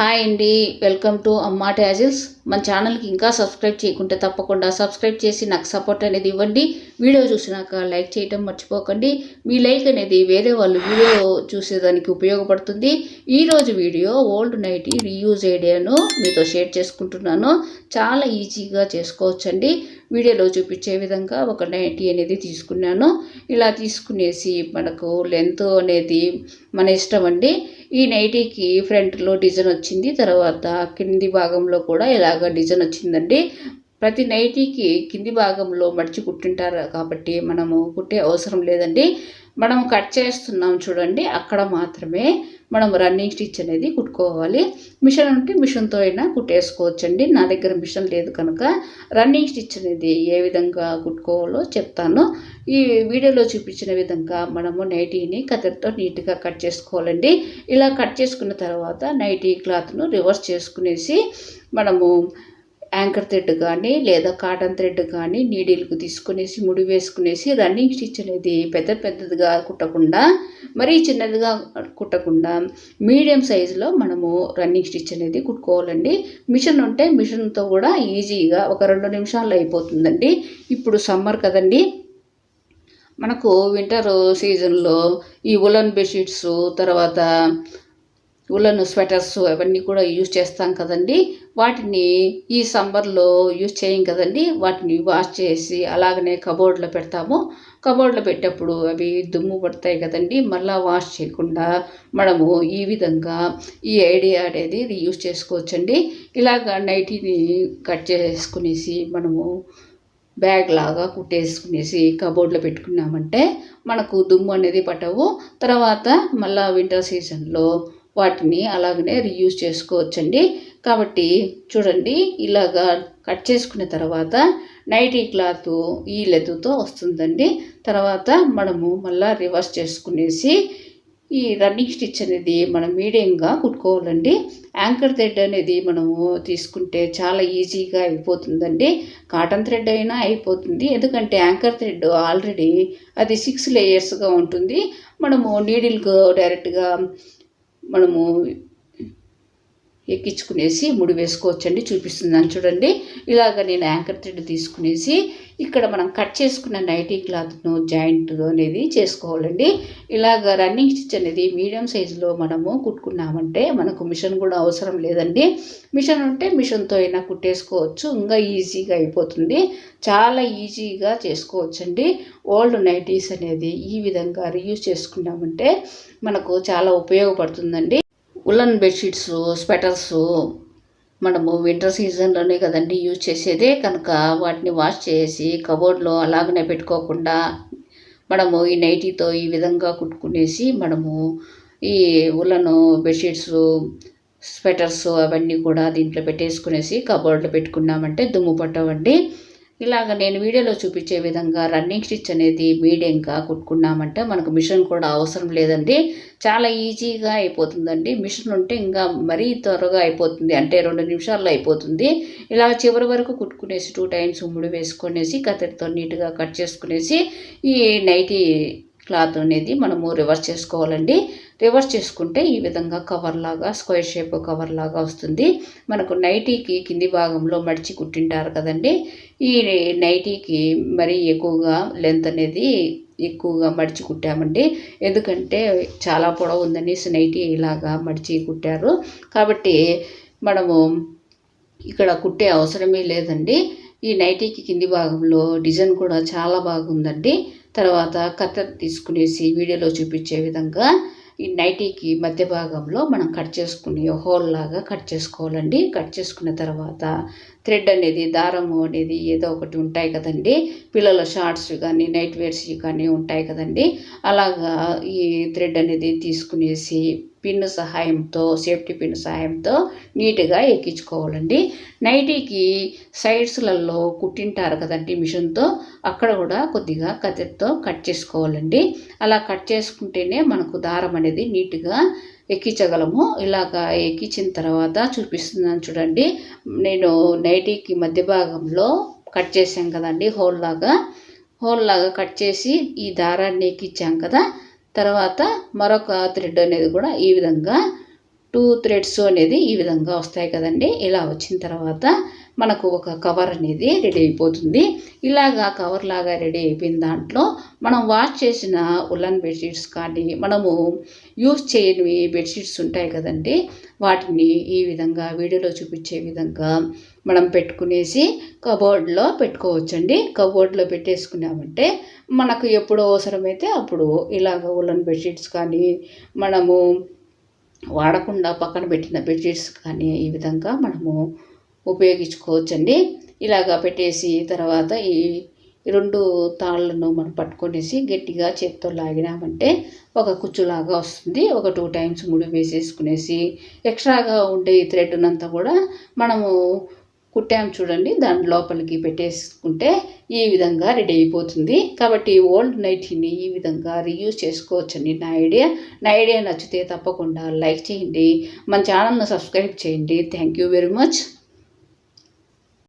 Hi అండి welcome to అమ్మా tassels. మన ఛానల్కి ఇంకా సబ్స్క్రైబ్ చేయకుంటే తప్పకుండా సబ్స్క్రైబ్ చేసి నాకు సపోర్ట్ అనేది ఇవ్వండి. వీడియో చూసినాక లైక్ చేయటం మర్చిపోకండి. మీ లైక్ అనేది వేరే వాళ్ళు వీడియో చూసేదానికి ఉపయోగపడుతుంది. ఈరోజు వీడియో ఓల్డ్ నైటీ రీయూజ్ ఐడియాను మీతో షేర్ చేసుకుంటున్నాను. చాలా ఈజీగా చేసుకోవచ్చండి. వీడియోలో చూపించే విధంగా ఒక నైటీ అనేది తీసుకున్నాను. ఇలా తీసుకునేసి మనకు లెంత్ అనేది మన ఇష్టం అండి. ఈ నైటీకి ఫ్రంట్లో డిజైన్ వచ్చింది. తర్వాత కింది భాగంలో కూడా ఇలాగ డిజైన్ వచ్చిందండి. ప్రతి నైటీకి కింది భాగంలో మడిచి కుట్టింటారు కాబట్టి మనము కుట్టే అవసరం లేదండి. మనం కట్ చేస్తున్నాం చూడండి. అక్కడ మాత్రమే మనం రన్నింగ్ స్టిచ్ అనేది కుట్టుకోవాలి. మిషన్ ఉంటే మిషన్తో అయినా కుట్టేసుకోవచ్చండి. నా దగ్గర మిషన్ లేదు కనుక రన్నింగ్ స్టిచ్ అనేది ఏ విధంగా కుట్టుకోవాలో చెప్తాను. ఈ వీడియోలో చూపించిన విధంగా మనము నైటీని కత్తెరతో నీట్గా కట్ చేసుకోవాలండి. ఇలా కట్ చేసుకున్న తర్వాత నైటీ క్లాత్ను రివర్స్ చేసుకునేసి మనము యాంకర్ థ్రెడ్ కానీ లేదా కాటన్ థ్రెడ్ కానీ నీడిల్కు తీసుకునేసి ముడి వేసుకునేసి రన్నింగ్ స్టిచ్ అనేది పెద్ద పెద్దదిగా కుట్టకుండా మరీ చిన్నదిగా కుట్టకుండా మీడియం సైజులో మనము రన్నింగ్ స్టిచ్ అనేది కుట్టుకోవాలండి. మిషన్ ఉంటే మిషన్తో కూడా ఈజీగా ఒక రెండు నిమిషాల్లో అయిపోతుందండి. ఇప్పుడు సమ్మర్ కదండి. మనకు వింటర్ సీజన్లో ఈ ఉలన్ బెడ్షీట్స్ తర్వాత ఉలన్ స్వెటర్స్ అవన్నీ కూడా యూజ్ చేస్తాం కదండి. వాటిని ఈ సమ్మర్లో యూజ్ చేయం కదండి. వాటిని వాష్ చేసి అలాగనే కబోర్డ్లో పెడతాము. కబోర్డ్లో పెట్టేప్పుడు అవి దుమ్ము పడతాయి కదండి. మళ్ళీ వాష్ చేయకుండా మనము ఈ విధంగా ఈ ఐడియా అనేది యూజ్ చేసుకోవచ్చండి. ఇలాగ నైటీని కట్ చేసుకునేసి మనము బ్యాగ్ లాగా కుట్టేసుకునేసి కబోర్డ్లో పెట్టుకున్నామంటే మనకు దుమ్ము అనేది పట్టవు. తర్వాత మళ్ళీ వింటర్ సీజన్లో వాటిని అలాగనే రీయూజ్ చేసుకోవచ్చండి. కాబట్టి చూడండి ఇలాగా కట్ చేసుకున్న తర్వాత నైటీ క్లాత్ ఈ లెదుతో వస్తుందండి. తర్వాత మనము మళ్ళీ రివర్స్ చేసుకునేసి ఈ రన్నింగ్ స్టిచ్ అనేది మనం మీడియంగా కుట్టుకోవాలండి. యాంకర్ థ్రెడ్ అనేది మనము తీసుకుంటే చాలా ఈజీగా అయిపోతుందండి. కాటన్ థ్రెడ్ అయినా అయిపోతుంది. ఎందుకంటే యాంకర్ థ్రెడ్ ఆల్రెడీ అది సిక్స్ లేయర్స్గా ఉంటుంది. మనము నీడిల్కు డైరెక్ట్గా మనము ఎక్కించుకునేసి ముడి వేసుకోవచ్చండి చూపిస్తున్నాను చూడండి. ఇలాగ నేను యాంకర్ థ్రెడ్ తీసుకునేసి ఇక్కడ మనం కట్ చేసుకున్న నైటీ క్లాత్ను జాయింట్ అనేది చేసుకోవాలండి. ఇలాగ రన్నింగ్ స్టిచ్ అనేది మీడియం సైజులో మనము కుట్టుకున్నామంటే మనకు మిషన్ కూడా అవసరం లేదండి. మిషన్ ఉంటే మిషన్తో అయినా కుట్టేసుకోవచ్చు ఇంకా ఈజీగా అయిపోతుంది. చాలా ఈజీగా చేసుకోవచ్చండి. ఓల్డ్ నైటీస్ అనేది ఈ విధంగా రీయూజ్ చేసుకున్నామంటే మనకు చాలా ఉపయోగపడుతుందండి. ఉలన్ బెడ్షీట్స్ స్వెటర్స్ మనము వింటర్ సీజన్లోనే కదండి యూజ్ చేసేదే కనుక వాటిని వాష్ చేసి కబోర్డ్లో అలాగనే పెట్టుకోకుండా మనము ఈ నైటీతో ఈ విధంగా కుట్టుకునేసి మనము ఈ ఉలను బెడ్షీట్స్ స్వెటర్స్ అవన్నీ కూడా దీంట్లో పెట్టేసుకునేసి కబోర్డ్లో పెట్టుకున్నామంటే దుమ్ము పట్టవండి. ఇలాగ నేను వీడియోలో చూపించే విధంగా రన్నింగ్ స్టిచ్ అనేది మీడియంగా కుట్టుకున్నామంటే మనకు మిషన్ కూడా అవసరం లేదండి. చాలా ఈజీగా అయిపోతుందండి. మిషన్ ఉంటే ఇంకా మరీ త్వరగా అయిపోతుంది. అంటే రెండు నిమిషాల్లో అయిపోతుంది. ఇలా చివరి వరకు కుట్టుకునేసి టూ టైమ్స్ ఉమ్ముడు వేసుకునేసి కత్తెరతో నీట్గా కట్ చేసుకునేసి ఈ నైటీ క్లాత్ అనేది మనము రివర్స్ చేసుకోవాలండి. రివర్స్ చేసుకుంటే ఈ విధంగా కవర్ లాగా స్క్వేర్ షేప్ కవర్ లాగా వస్తుంది. మనకు నైటీకి కింది భాగంలో మడిచి కుట్టింటారు కదండి. ఈ నైటీకి మరి ఎక్కువగా లెంత్ అనేది ఎక్కువగా మడిచి కుట్టామండి. ఎందుకంటే చాలా పొడవు ఉందని నైటీ ఇలాగా మడిచి కుట్టారు. కాబట్టి మనము ఇక్కడ కుట్టే అవసరమే లేదండి. ఈ నైటీకి కింది భాగంలో డిజైన్ కూడా చాలా బాగుందండి. తర్వాత కత్తెర తీసుకునేసి వీడియోలో చూపించే విధంగా ఈ నైటీకి మధ్య భాగంలో మనం కట్ చేసుకుని హోల్ లాగా కట్ చేసుకోవాలండి. కట్ చేసుకున్న తర్వాత థ్రెడ్ అనేది దారము అనేది ఏదో ఒకటి ఉంటాయి కదండి. పిల్లల షార్ట్స్ కానీ నైట్ వేర్స్ కానీ ఉంటాయి కదండి. అలాగా ఈ థ్రెడ్ అనేది తీసుకునేసి పిన్ సహాయంతో సేఫ్టీ పిన్ సహాయంతో నీట్గా ఎక్కించుకోవాలండి. నైటీకి సైడ్స్లలో కుట్టింటారు కదండి మిషన్తో అక్కడ కూడా కొద్దిగా కత్తెరతో కట్ చేసుకోవాలండి. అలా కట్ చేసుకుంటేనే మనకు దారం అనేది నీట్గా ఎక్కించగలము. ఇలాగా ఎక్కించిన తర్వాత చూపిస్తున్నాను చూడండి. నేను నైటీకి మధ్య భాగంలో కట్ చేసాం కదండి హోల్ లాగా. హోల్ లాగా కట్ చేసి ఈ దారాన్ని ఎక్కించాం కదా. తర్వాత మరొక థ్రెడ్ అనేది కూడా ఈ విధంగా టూ థ్రెడ్స్ అనేది ఈ విధంగా వస్తాయి కదండి. ఇలా వచ్చిన తర్వాత మనకు ఒక కవర్ అనేది రెడీ అయిపోతుంది. ఇలాగా కవర్ లాగా రెడీ అయిపోయిన దాంట్లో మనం వాష్ చేసిన ఉలన్ బెడ్షీట్స్ కానీ మనము యూస్ చేయని బెడ్షీట్స్ ఉంటాయి కదండి. వాటిని ఈ విధంగా వీడియోలో చూపించే విధంగా మనం పెట్టుకునేసి కబోర్డ్లో పెట్టుకోవచ్చండి. కబోర్డ్లో పెట్టేసుకున్నామంటే మనకు ఎప్పుడు అవసరమైతే అప్పుడు ఇలాగ ఉలన్ బెడ్షీట్స్ కానీ మనము వాడకుండా పక్కన పెట్టిన బెడ్షీట్స్ కానీ ఈ విధంగా మనము ఉపయోగించుకోవచ్చండి. ఇలాగా పెట్టేసి తర్వాత ఈ రెండు తాళ్ళను మనం పట్టుకొనేసి గట్టిగా చేత్తో లాగినామంటే ఒక కుచ్చులాగా వస్తుంది. ఒక టూ టైమ్స్ ముడి వేసేసుకునేసి ఎక్స్ట్రాగా ఉండే ఈ థ్రెడ్నంతా కూడా మనము కుట్టాం చూడండి. దాని లోపలికి పెట్టేసుకుంటే ఈ విధంగా రెడీ అయిపోతుంది. కాబట్టి ఓల్డ్ నైటీని ఈ విధంగా రీయూజ్ చేసుకోవచ్చండి నా ఐడియా. నా ఐడియా నచ్చితే తప్పకుండా లైక్ చేయండి. మన ఛానల్ను సబ్స్క్రైబ్ చేయండి. Thank you very much.